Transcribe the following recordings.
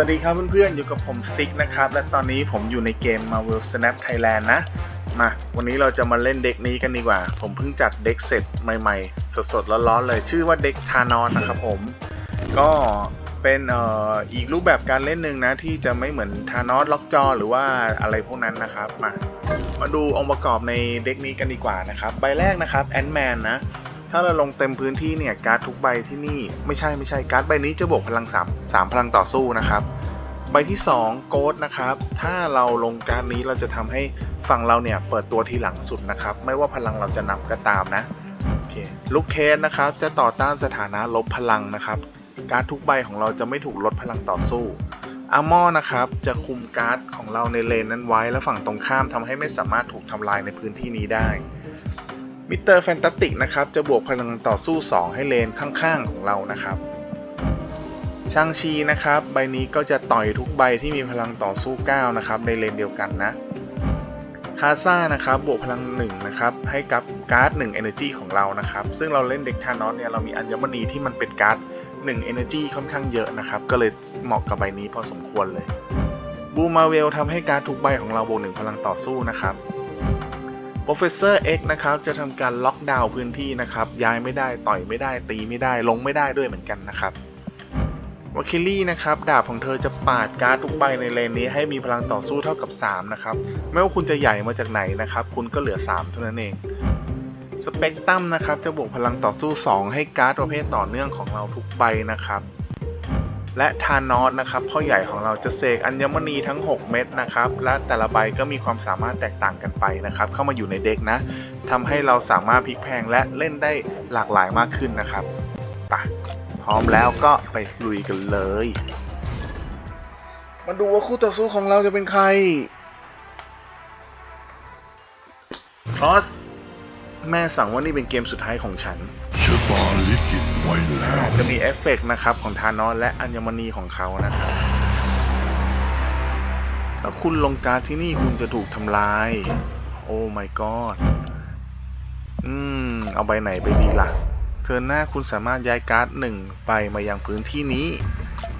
สวัสดีครับเพื่อนๆ อยู่กับผมซิกนะครับ และตอนนี้ผมอยู่ในเกม Marvel Snap Thailand นะ มา วันนี้เราจะมาเล่นเด็กนี้กันดีกว่า ผมเพิ่งจัดเด็กเสร็จใหม่ๆ สดๆร้อนๆเลย ชื่อว่าเด็กทานอนนะครับผม ก็เป็นอออีกรูปแบบการเล่นหนึ่งนะ ที่จะไม่เหมือนทานอสล็อกจอ หรือว่าอะไรพวกนั้นนะครับ มา มาดูองค์ประกอบในเด็กนี้กันดีกว่านะครับ ใบแรกนะครับแอนด์แมนนะ ถ้าเราลงเต็มพื้นที่เนี่ยการ์ดทุกใบที่นี่ไม่ใช่ไม่ใช่การ์ดใบนี้จะบวกพลัง3 3พลังต่อสู้นะครับ ใบที่2โกดนะครับ ถ้าเราลงการ์ดนี้เราจะทำให้ฝั่งเราเนี่ยเปิดตัวทีหลังสุดนะครับ ไม่ว่าพลังเราจะนำก็ตามนะโอเคลูกเคสนะครับจะต่อต้านสถานะลบพลังนะครับ การ์ดทุกใบของเราจะไม่ถูกลดพลังต่อสู้อาร์มอนะครับจะคุมการ์ดของเราในเลนนั้นไว้ และฝั่งตรงข้ามทำให้ไม่สามารถถูกทำลายในพื้นที่นี้ได้ มิสเตอร์แฟนตาติกนะครับจะบวกพลังต่อสู้ 2 ให้เลนข้างๆของเรานะครับช่างชีนะครับ ใบนี้ก็จะต่อยทุกใบที่มีพลังต่อสู้ 9 นะครับ ในเลนเดียวกันนะคาซ่านะครับ บวกพลัง 1 นะครับ ให้กับการ์ด 1 Energy ของเรานะครับ ซึ่งเราเล่นเด็กทานอสเนี่ยเรามีอัญมณีที่มันเป็นการ์ด 1 Energy ค่อนข้างเยอะนะครับ ก็เลยเหมาะกับใบนี้พอสมควรเลยบูมาเวลทำให้การ์ดทุกใบของเราบวก1พลังต่อสู้นะครับ Professor X นะครับจะทำการล็อกดาวน์พื้นที่นะครับ ย้ายไม่ได้ต่อยไม่ได้ตีไม่ได้ลงไม่ได้ด้วยเหมือนกันนะครับวาคิลี่นะครับดาบของเธอจะปาดการ์ดทุกใบในเลนนี้ให้มีพลังต่อสู้เท่ากับ 3 นะครับ ไม่ว่าคุณจะใหญ่มาจากไหนนะครับ คุณก็เหลือ 3 เท่านั้นเองสเปกตรัมนะครับจะบวกพลังต่อสู้ 2 ให้การ์ดประเภทต่อเนื่องของเราทุกใบนะครับ และทานอสนะครับพ่อใหญ่ของเราจะเสกอัญมณีทั้ง 6 เม็ดนะครับและแต่ละใบก็มีความสามารถแตกต่างกันไปนะครับ เข้ามาอยู่ในเด็กนะทำให้เราสามารถพลิกแพลงและเล่นได้หลากหลายมากขึ้นนะครับไปพร้อมแล้วก็ไปลุยกันเลย มาดูว่าคู่ต่อสู้ของเราจะเป็นใครครอสแม่สั่งว่านี่เป็นเกมสุดท้ายของฉัน ชะตาลิขิตไว้แล้วจะมีเอฟเฟกต์นะครับของทานอสและอัญมณีของเขานะครับแล้วคุณลงการที่นี่คุณจะถูกทำลาย โอ้ my god อืม เอาใบไหนไปดีล่ะ เทินหน้าคุณสามารถย้ายการ์ดหนึ่งใบมายังพื้นที่นี้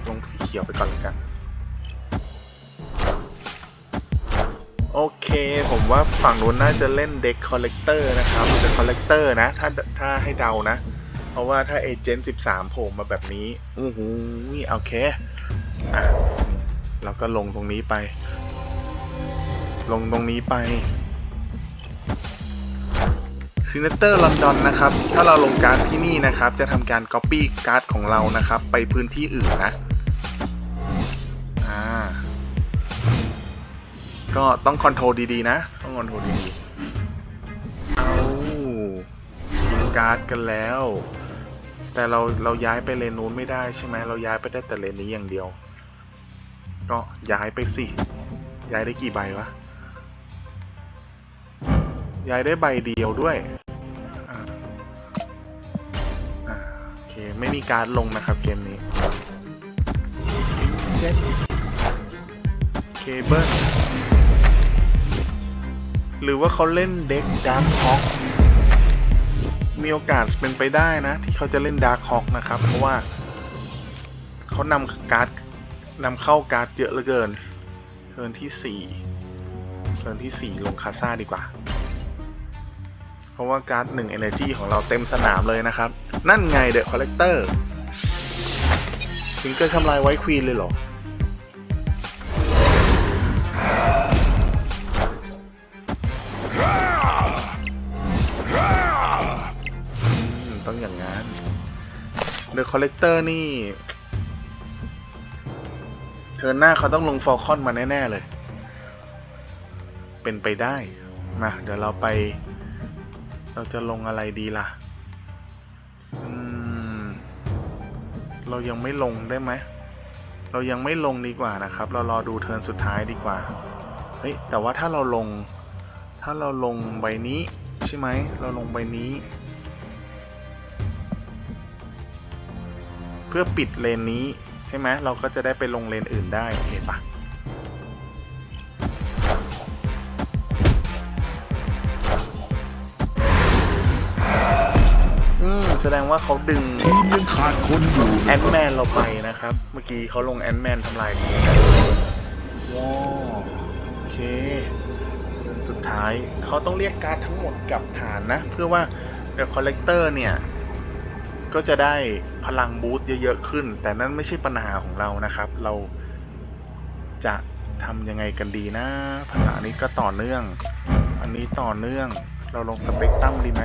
ลงสีเขียวไปก่อนละกัน โอเค ผมว่าฝั่งนู้นน่าจะเล่นเด็กคอลเลกเตอร์นะครับเด็กคอลเลกเตอร์นะ ถ้าถ้าให้เดานะ เพราะว่าถ้าเอเจนต์13โผล่มาแบบนี้อู้หูโอเคอะเราก็ลงตรงนี้ไป ลงตรงนี้ไปซีเนเตอร์ลอนดอนนะครับ ถ้าเราลงการ์ดที่นี่นะครับ จะทำการ Copy การ์ดของเรานะครับ ไปพื้นที่อื่นนะอ่าก็ต้องคอนโทรลดีๆนะ ต้องคอนโทรลดีๆ เอาทิ้งการ์ดกันแล้ว แต่เราเราย้ายไปเลนนู้นไม่ได้ใช่ไหมเราย้ายไปได้แต่เลนนี้อย่างเดียว ก็ย้ายไปสิ ย้ายได้กี่ใบวะ ย้ายได้ใบเดียวด้วยโอเค ไม่มีการลงนะครับเกมนี้เจ็ดเคเบิลหรือว่าเขาเล่นเด็กดาร์คฮอก มีโอกาสเป็นไปได้นะ ที่เขาจะเล่นดาร์คฮอกนะครับ เพราะว่าเขานำการ์ดนำเข้าการ์ดเยอะเหลือเกินเทิร์นที่ 4เทิร์นที่ 4 ลงคาซ่าดีกว่า เพราะว่าการ์ด1 Energy ของเราเต็มสนามเลยนะครับ นั่นไงเดอะคอลเลกเตอร์ถึงเกิดทำลายไว้ควีนเลยเหรอ The Collector นี่ เธอหน้าเขาต้องลงฟอลคอนมาแน่ ๆ เลย เป็นไปได้มาเดี๋ยวเราไป เราจะลงอะไรดีล่ะ เรายังไม่ลงได้ไหม เรายังไม่ลงดีกว่านะครับ เรารอดูเทิร์นสุดท้ายดีกว่า เฮ้ย แต่ว่าถ้าเราลง ถ้าเราลงใบนี้ใช่ไหม เราลงใบนี้ เพื่อปิดเลนนี้ใช่ไหมเราก็จะได้ไปลงเลนอื่นได้โอเคปะอืมแสดงว่าเขาดึงทีมยังขาดคนอยู่แอนะนแมนเราไปนะครับ เมื่อกี้เขาลงแอนแมนทำลายทีมว้าวโอเคเดินสุดท้ายเขาต้องเรียกการ์ดทั้งหมดกลับฐานนะ เพื่อว่าเดอะคอลเลกเตอร์เนี่ย ก็จะได้ พลังบูสต์เยอะๆขึ้น แต่นั่นไม่ใช่ปัญหาของเรานะครับ เราจะทำยังไงกันดีนะพลังอันนี้ก็ต่อเนื่อง อันนี้ต่อเนื่อง เราลงสเปกตรัมดีไหม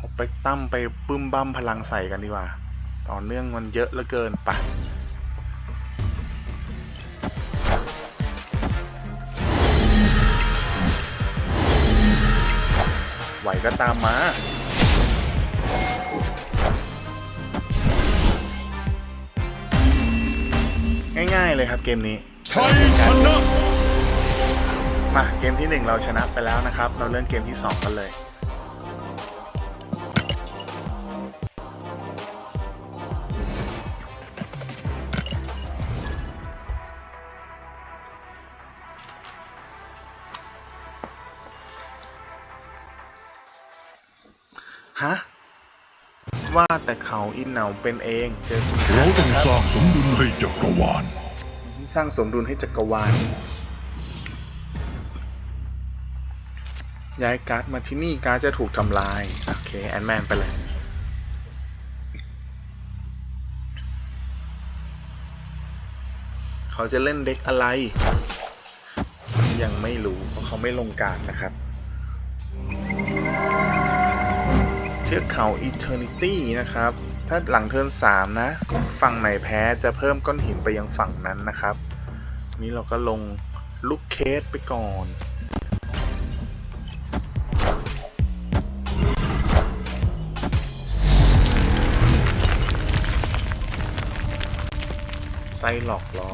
สเปกตรัมไปปึ้มบั้มพลังใส่กันดีกว่า ต่อเนื่องมันเยอะเหลือเกินปะไหวก็ตามมา ง่าย ๆ เลยครับเกมนี้ชัยชนะมาเกมที่ 1 เราชนะไปแล้วนะครับ เราเริ่มเกมที่ 2 กันเลยฮะ ว่าแต่เขาอินเหนาเป็นเองเจอคุณเราต้องครับสร้างสมดุลให้จักรวาลสร้างสมดุลให้จักรวาล ย้ายการ์ดมาที่นี่การ์ดจะถูกทำลาย โอเค แอนแมนไปเลย เขาจะเล่นเด็กอะไร ยังไม่รู้เพราะเขาไม่ลงการดนะครับ ทือกเขา Eternity นะครับ ถ้าหลังเทิร์น3นะ ฝั่งไหนแพ้จะเพิ่มก้อนหินไปยังฝั่งนั้นนะครับ นี้เราก็ลงลูกเคสไปก่อนไซหลอกเหรอ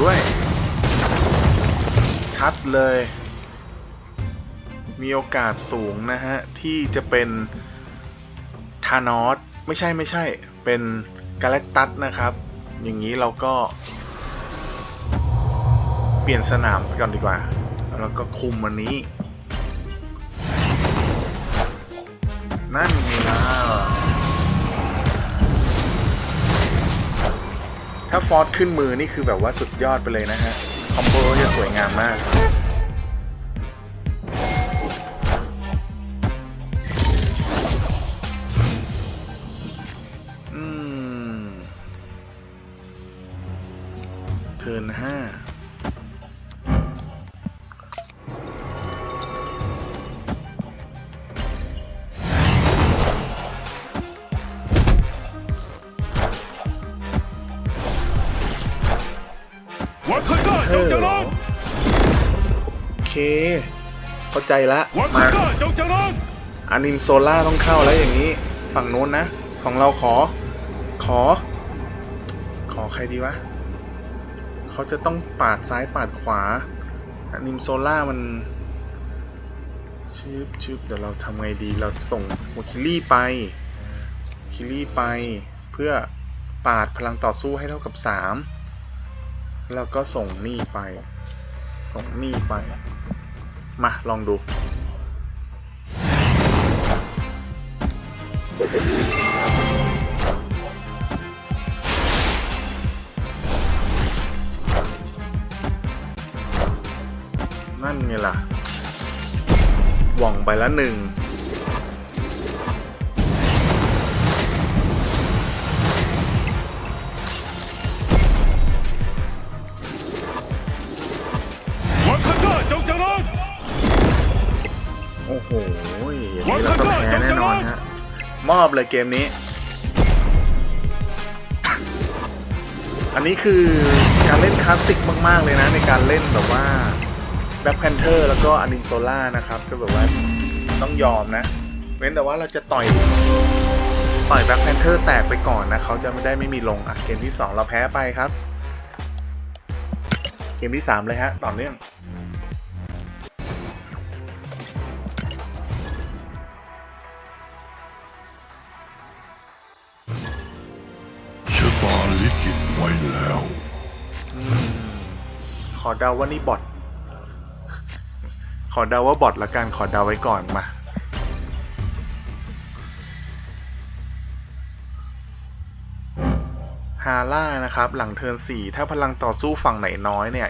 ด้วย ชัดเลย มีโอกาสสูงนะฮะ ที่จะเป็นทานอสไม่ใช่ไม่ใช่ เป็นกาแล็กตัสนะครับ อย่างนี้เราก็ เปลี่ยนสนามก่อนดีกว่า แล้วก็คุมอันนี้ นั่นไง ถ้าฟอร์สขึ้นมือนี่คือแบบว่าสุดยอดไปเลยนะฮะ คอมโบจะสวยงามมาก เค เข้าใจละวัคมาก้าจงเจริญอานิมโซล่าต้องเข้าแล้วอย่างนี้ ฝั่งโน้นนะ ของเราขอ ขอ ขอใครดีวะ เขาจะต้องปาดซ้ายปาดขวาอานิมโซล่ามันชืบชืบเดี๋ยวเราทำไงดีเราส่งโมคิลี่ไปคิลี่ไปเพื่อปาดพลังต่อสู้ให้เท่ากับ 3 แล้วก็ส่งนี่ไป ส่งนี่ไป มา ลองดู นั่นไงล่ะ หว่องไปละหนึ่ง มอบเลยเกมนี้ อันนี้คือการเล่นคลาสสิกมาก ๆ เลยนะ ในการเล่นแบบว่า Black Panther แล้วก็อนิมโซล่านะครับ ก็แบบว่าต้องยอมนะ เว้นแต่ว่าเราจะต่อย ต่อย Black Panther แตกไปก่อนนะ เขาจะไม่ได้ไม่มีลงอะเกมที่ 2 เราแพ้ไปครับ เกมที่ 3 เลยฮะ ต่อเนื่อง ขอเดาว่านี่บอทขอเดาว่าบอทละกันขอเดาไว้ก่อนมาฮาร่านะครับ หลังเทิร์นสี่ถ้าพลังต่อสู้ฝั่งไหนน้อยเนี่ย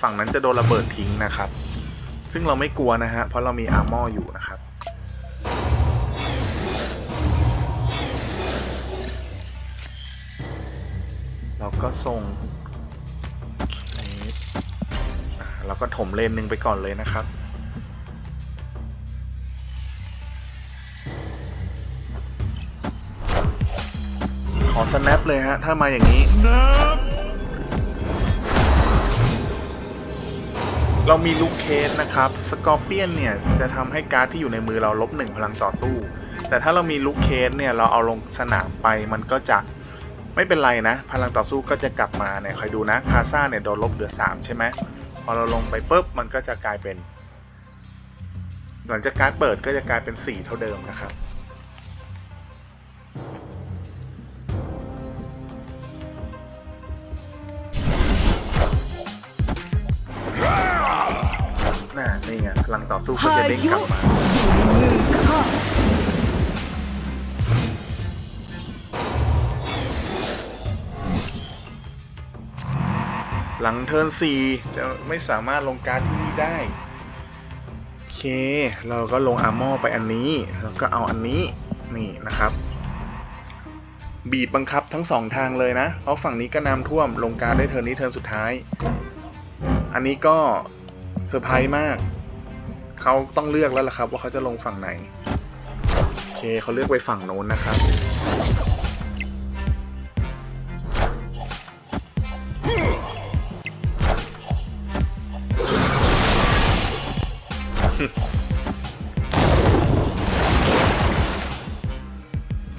ฝั่งนั้นจะโดนระเบิดทิ้งนะครับ ซึ่งเราไม่กลัวนะฮะเพราะเรามีอาร์มอร์อยู่นะครับเราก็ส่ง เราก็ถมเลนหนึ่งไปก่อนเลยนะครับ ขอสแนปเลยฮะ ถ้ามาอย่างนี้ Snap เรามีลูกเคสนะครับ สกอร์เปียนเนี่ย จะทำให้การ์ดที่อยู่ในมือเราลบหนึ่งพลังต่อสู้ แต่ถ้าเรามีลูกเคสเนี่ย เราเอาลงสนามไปมันก็จะไม่เป็นไรนะ พลังต่อสู้ก็จะกลับมาเนี่ยคอยดูนะ คาซ่าเนี่ยโดนลบเหลือ 3 ใช่ไหม พอเราลงไปปุ๊บมันก็จะกลายเป็น หลังจากการเปิดก็จะกลายเป็น 4 เท่าเดิมนะครับน่านี่ไงพลังต่อสู้ก็จะเด้งกลับมา หลังเทิร์นสี่จะไม่สามารถลงการที่นี่ได้โอเค เราก็ลงอาร์มอร์ไปอันนี้ แล้วก็เอาอันนี้นี่นะครับ บีดบังคับทั้งสองทางเลยนะ เพราะฝั่งนี้ก็น้ำท่วมลงการดได้เทิร์นนี้เทิร์นสุดท้าย อันนี้ก็เซอร์ไพรส์มากเขาต้องเลือกแล้วล่ะครับ ว่าเขาจะลงฝั่งไหนโอเคเขาเลือกไปฝั่งโน้นนะครับ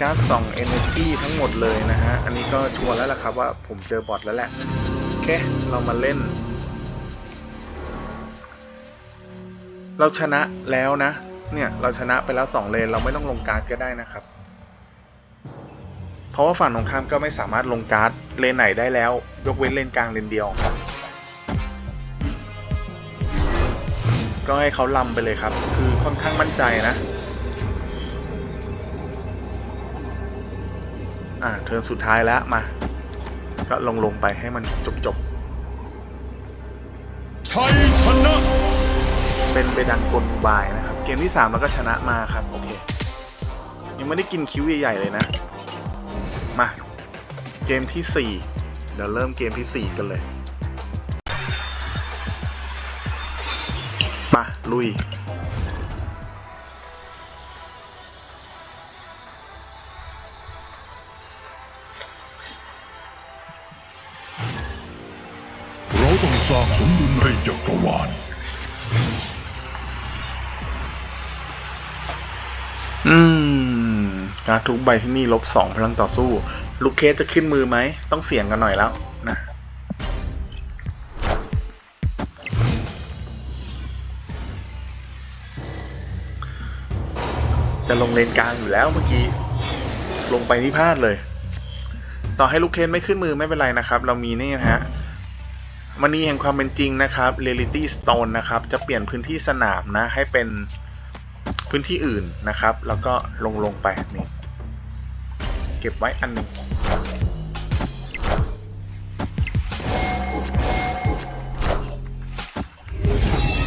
การ์ดส่อง Energy ทั้งหมดเลยนะฮะ อันนี้ก็ชัวร์แล้วล่ะครับว่าผมเจอบอทแล้วแหละ โอเค เรามาเล่น เราชนะแล้วนะ เนี่ย เราชนะไปแล้ว2เลน เราไม่ต้องลงการ์ดก็ได้นะครับ เพราะว่าฝั่งตรงข้ามก็ไม่สามารถลงการ์ดเลนไหนได้แล้ว ยกเว้นเลนกลางเลนเดียวครับก็ให้เขาลำไปเลยครับ คือค่อนข้างมั่นใจนะ อ่าเทิร์นสุดท้ายแล้วมา ก็ลงลงไปให้มันจบจบชัยชนะๆเป็นไปดังกลบายนะครับ เกมที่3เราก็ชนะมาครับ โอเค ยังไม่ได้กินคิ้วใหญ่ๆเลยนะ มา เกมที่ 4 เดี๋ยวเริ่มเกมที่ 4 กันเลย มา ลุย ต้องสร้างสมดุลให้จักรวาลอืม การทุกใบที่นี่ลบสองพลังต่อสู้ ลูกเคสจะขึ้นมือไหม ต้องเสี่ยงกันหน่อยแล้วนะจะลงเลนกลางอยู่แล้วเมื่อกี้ ลงไปที่พลาดเลย ต่อให้ลูกเคนไม่ขึ้นมือไม่เป็นไรนะครับ เรามีนี่นะฮะ มณีแห่งความเป็นจริงนะครับ Reality Stone นะครับ จะเปลี่ยนพื้นที่สนามนะ ให้เป็นพื้นที่อื่นนะครับ แล้วก็ลงลงไปนี่เก็บไว้อันหนึง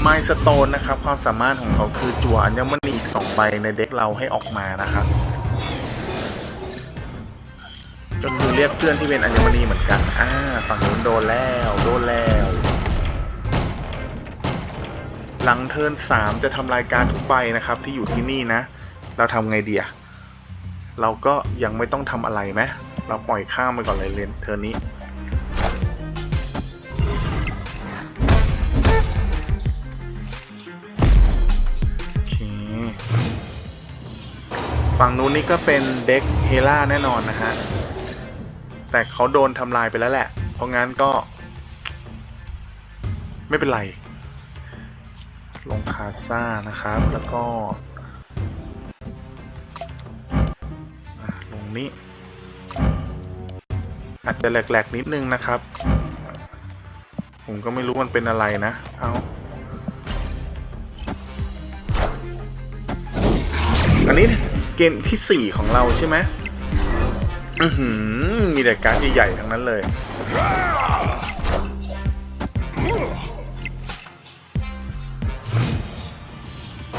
ไมสโตนนะครับ ความสามารถของเขาคือจั่วอัญมณีอีก 2 ใบในเด็กเราให้ออกมานะครับ ก็คือเรียกเพื่อนที่เป็นอัญมณีเหมือนกัน อ่า ฝั่งนู้นโดนแล้ว โดนแล้ว หลังเทิร์น3จะทำรายการทุกใบนะครับ ที่อยู่ที่นี่นะ เราทำไงเดียเราก็ยังไม่ต้องทำอะไรไหมเราปล่อยข้ามไปก่อนเลยเลนเทิร์นนี้โอเคฝั่งนู้นนี่ก็เป็นเด็กเฮล่าแน่นอนนะฮะ แต่เขาโดนทำลายไปแล้วแหละ เพราะงั้นก็ ไม่เป็นไร ลงคาซ่านะครับ แล้วก็ลงนี้ อาจจะแหลกๆนิดนึงนะครับ ผมก็ไม่รู้มันเป็นอะไรนะ เอาอันนี้เกมที่สี่ของเราใช่ไหมอือหือ มีแต่การใหญ่ๆทั้งนั้นเลย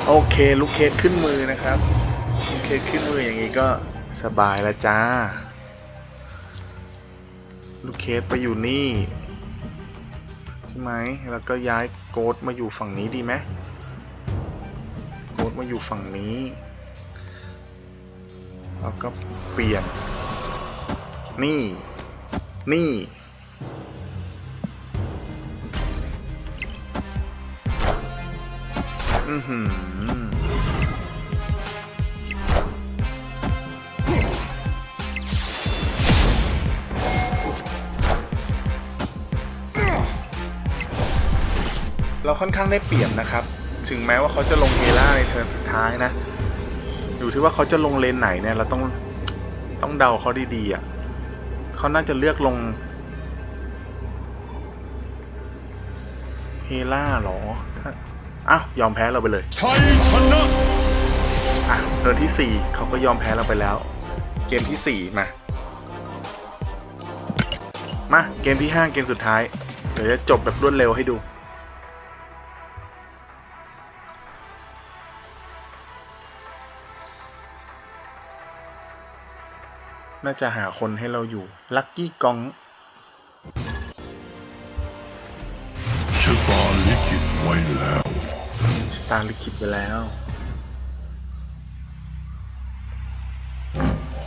โอเคลูกเคสขึ้นมือนะครับลูกเคสขึ้นมืออย่างนี้ก็สบายล้วจ้า ลูกเคสไปอยู่นี่ ใช่ไหมแล้วก็ย้ายโกดมาอยู่ฝั่งนี้ดีไหมโกดมาอยู่ฝั่งนี้แล้วก็เปลี่ยน นี่นี่ อือหือเราค่อนข้างได้เปรียบนะครับ ถึงแม้ว่าเขาจะลงเฮล่าในเทิร์นสุดท้ายนะ อยู่ที่ว่าเขาจะลงเลนไหนเนี่ย เราต้องต้องเดาเขาดีๆอะ เขาน่าจะเลือกลงเฮล่าหรอถ้าอ้าว ยอมแพ้เราไปเลยชัยชนะอะเทิร์นที่สี่เขาก็ยอมแพ้เราไปแล้ว เกมที่สี่มา มา เกมที่ห้าเกมสุดท้าย เดี๋ยวจะจบแบบรวดเร็วให้ดู น่าจะหาคนให้เราอยู่ ลัคกี้กองชะตาลิขิตไว้แล้วสตาร์ลิคิดไปแล้ว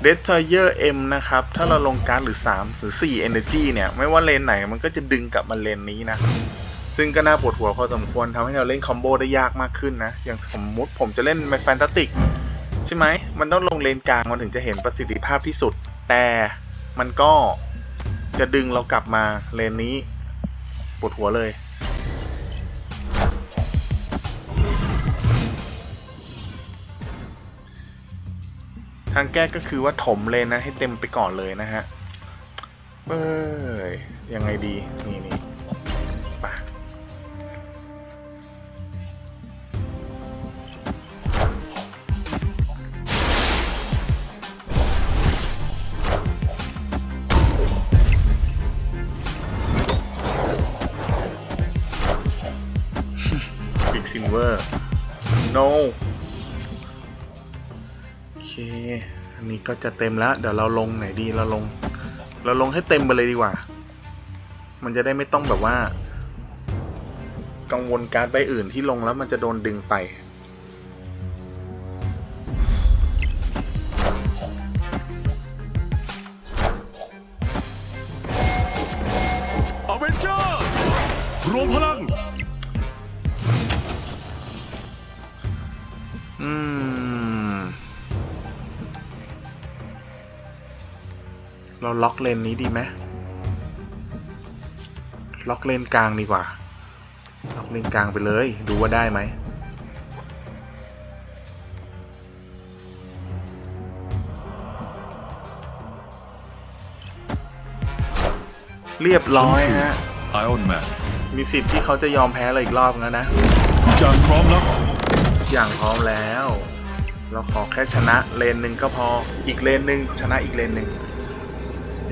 เด t ทอยเยอร์เอ็มนะครับ ถ้าเราลงการ์ดหรือ 3 หรือ 4 Energy เนี่ย ไม่ว่าเลนไหนมันก็จะดึงกลับมาเลนนี้นะ ซึ่งก็น่าปวดหัวพอสมควรทำให้เราเล่นคอมโบได้ยากมากขึ้นนะ อย่างสมมุติผมจะเล่นแฟนตาติก ใช่ไหม มันต้องลงเลนกลางมันถึงจะเห็นประสิทธิภาพที่สุด แต่มันก็จะดึงเรากลับมาเลนนี้ปวดหัวเลย ทางแก้ก็คือว่าถมเลนนั้นให้เต็มไปก่อนเลยนะฮะเอ้ยยังไงดี นี่นี่ โนเวอร์ no โอเค อันนี้ก็จะเต็มแล้ว เดี๋ยวเราลงไหนดี เราลง เราลงให้เต็มไปเลยดีกว่า มันจะได้ไม่ต้องแบบว่า กังวลการ์ดใบอื่นที่ลงแล้วมันจะโดนดึงไป อืม เราล็อกเลนนี้ดีไหมล็อกเลนกลางดีกว่า ล็อกเลนกลางไปเลย ดูว่าได้ไหมเรียบร้อยฮะไอออนแมนมีสิทธิ์ที่เขาจะยอมแพ้เราอีกรอบแล้วนะทุกอย่างพร้อมแล้วทุก อย่างพร้อมแล้ว เราขอแค่ชนะเลนหนึ่งก็พออีกเลนหนึ่งชนะอีกเลนหนึ่ง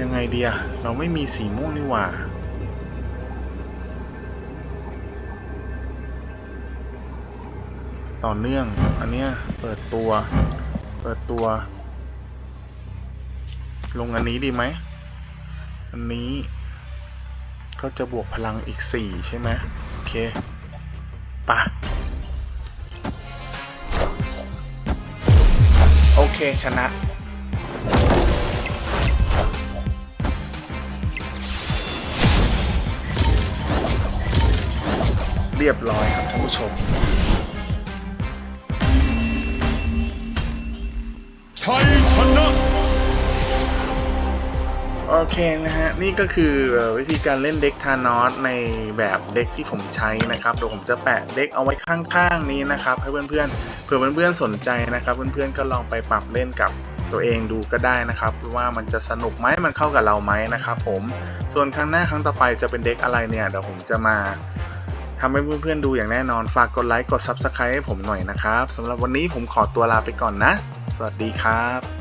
ยังไงเดีอะเราไม่มีสีม่วงนี่หว่าต่อเนื่อง อันเนี้ยเปิดตัว เปิดตัว ลงอันนี้ดีไหม อันนี้ก็จะบวกพลังอีกสี่ใช่ไหมโอเคปะ เคชนะ เรียบร้อยครับท่านผู้ชม ชัยชนะ โอเคนะฮะ นี่ก็คือวิธีการเล่นเด็กทานอสในแบบเด็กที่ผมใช้นะครับเดี๋ยวผมจะแปะเด็กเอาไว้ข้างๆนี้นะครับให้เพื่อนๆเผื่อเพื่อนๆสนใจนะครับ เพื่อนๆก็ลองไปปรับเล่นกับตัวเองดูก็ได้นะครับว่ามันจะสนุกไหมมันเข้ากับเราไหมนะครับผมส่วนครั้งหน้าครั้งต่อไปจะเป็นเด็กอะไรเนี่ยเดี๋ยวผมจะมาทำให้เพื่อนๆดูอย่างแน่นอนฝากกดไลค์กด Subscribe ให้ผมหน่อยนะครับสำหรับวันนี้ผมขอตัวลาไปก่อนนะ สวัสดีครับ